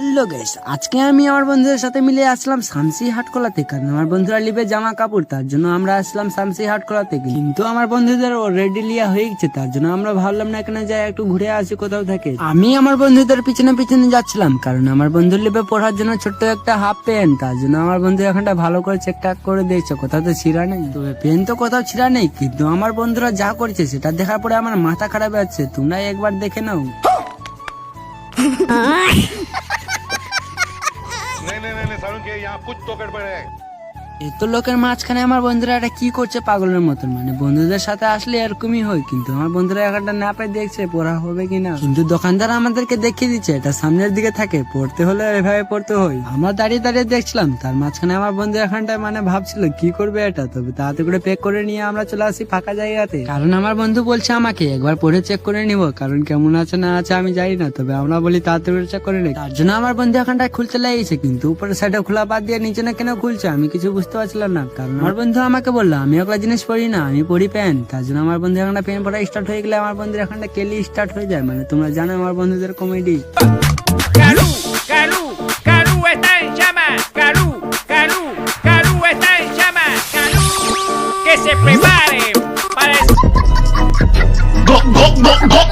Hello guys আজকে আমি আমার বন্ধুদের সাথে মিলে আসলাম শামসি হাটকলাতে কারণ আমার বন্ধুরা লিবে জামা কাপড়, তার জন্য আমরা আসলাম শামসি থেকে। কিন্তু আমার বন্ধুদের অলরেডি লিয়া হয়ে গেছে, তার জন্য আমরা ভাবলাম না এখানে যাই, একটু ঘুরে আসি কোথাও থেকে। আমি আমার বন্ধুদের পিছনে পিছনে যাচ্ছিলাম, কারণ আমার বন্ধুর লিবে পড়ার জন্য ছোট্ট একটা হাফ প্যান্ট তার জন্য আমার বন্ধু এখানটা ভালো করে চেক টাক করে দিয়েছে, কোথাও তো ছিঁড়া নেই। তবে পেন তো কোথাও ছিঁড়া নেই, কিন্তু আমার বন্ধুরা যা করছে সেটা দেখার পরে আমার মাথা খারাপ যাচ্ছে তোমরা একবার দেখে নাও। सालों के यहाँ कुछ तो गड़बड़ है। এত লোকের মাঝখানে আমার বন্ধুরা এটা কি করছে পাগলের মতন? মানে বন্ধুদের সাথে আসলে এরকমই হয়, কিন্তু আমার বন্ধুরা একটা না পাই দেখছে, পড়া হবে কিনা? কিন্তু দোকানদার আমাদেরকে দেখিয়ে দিচ্ছে, এটা সামনের দিকে থাকে, পড়তে হলে এভাবে পড়তে হয়। আমরা দাঁড়িয়ে দাঁড়িয়ে দেখছিলাম, তার মাঝখানে আমার বন্ধু এখানটায় মানে ভাবছিল, কি করবে এটা? তবে তাড়াতাড়ি করে পেক করে নিয়ে আমরা চলে আসি ফাঁকা জায়গাতে। কারণ আমার বন্ধু বলছে আমাকে, একবার পড়ে চেক করে নিব, কারণ কেমন আছে না আছে আমি জানি না, তবে আমরা বলি তাড়াতাড়ি করে চেক করে নি তার জন্য আমার বন্ধু এখানটায় খুলতে লাগিয়েছে কিন্তু উপরের সাইডে খোলা বাদ দিয়ে নিচে না কেন খুলছে, আমি কিছু বুঝতে পারছিলাম না কারণ আমার বন্ধু আমাকে বলল আমি ওগুলো জিনিস পড়ি না আমি পড়ি প্যান্ট তার জন্য আমার বন্ধু এখানটা প্যান্ট পড়া স্টার্ট হয়ে গেলে আমার বন্ধুর এখানটা কেলি স্টার্ট হয়ে যায় মানে তোমরা জানো আমার বন্ধুদের comedy Calú, Calú, Calú está en llamas. Calú, Calú, Calú está en llamas. Calú, que se prepare para el go, go, go, go,